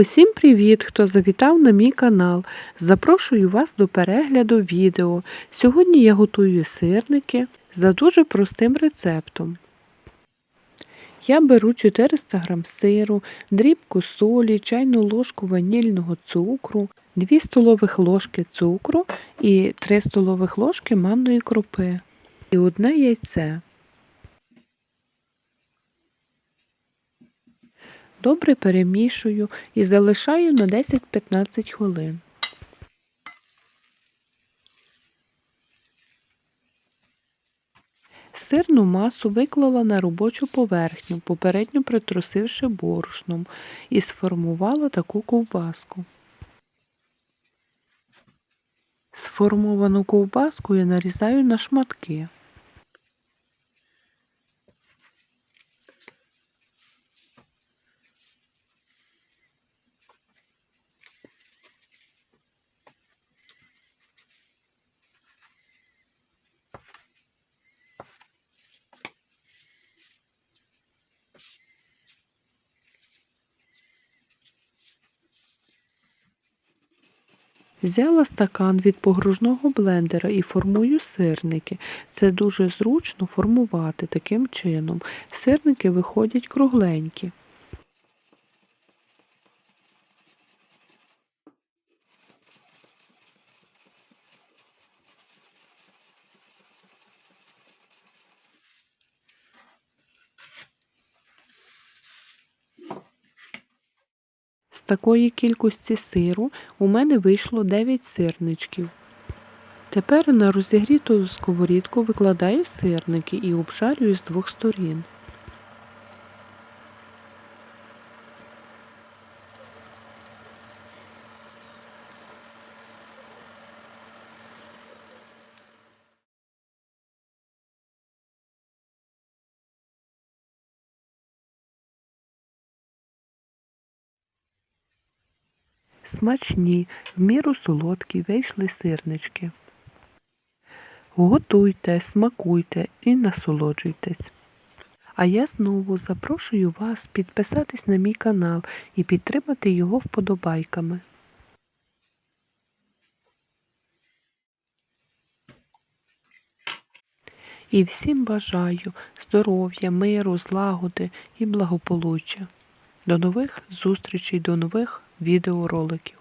Усім привіт, хто завітав на мій канал. Запрошую вас до перегляду відео. Сьогодні я готую сирники за дуже простим рецептом. Я беру 400 г сиру, дрібку солі, чайну ложку ванільного цукру, 2 столових ложки цукру і 3 столових ложки манної крупи і одне яйце. Добре перемішую і залишаю на 10-15 хвилин. Сирну масу виклала на робочу поверхню, попередньо притрусивши борошном, і сформувала таку ковбаску. Сформовану ковбаску я нарізаю на шматки. Взяла стакан від погружного блендера і формую сирники. Це дуже зручно формувати таким чином. Сирники виходять кругленькі. З такої кількості сиру у мене вийшло 9 сирничків. Тепер на розігріту сковорідку викладаю сирники і обжарюю з двох сторін. Смачні, в міру солодкі вийшли сирнички. Готуйте, смакуйте і насолоджуйтесь. А я знову запрошую вас підписатись на мій канал і підтримати його вподобайками. І всім бажаю здоров'я, миру, злагоди і благополуччя. До нових зустрічей, до нових відеороликів.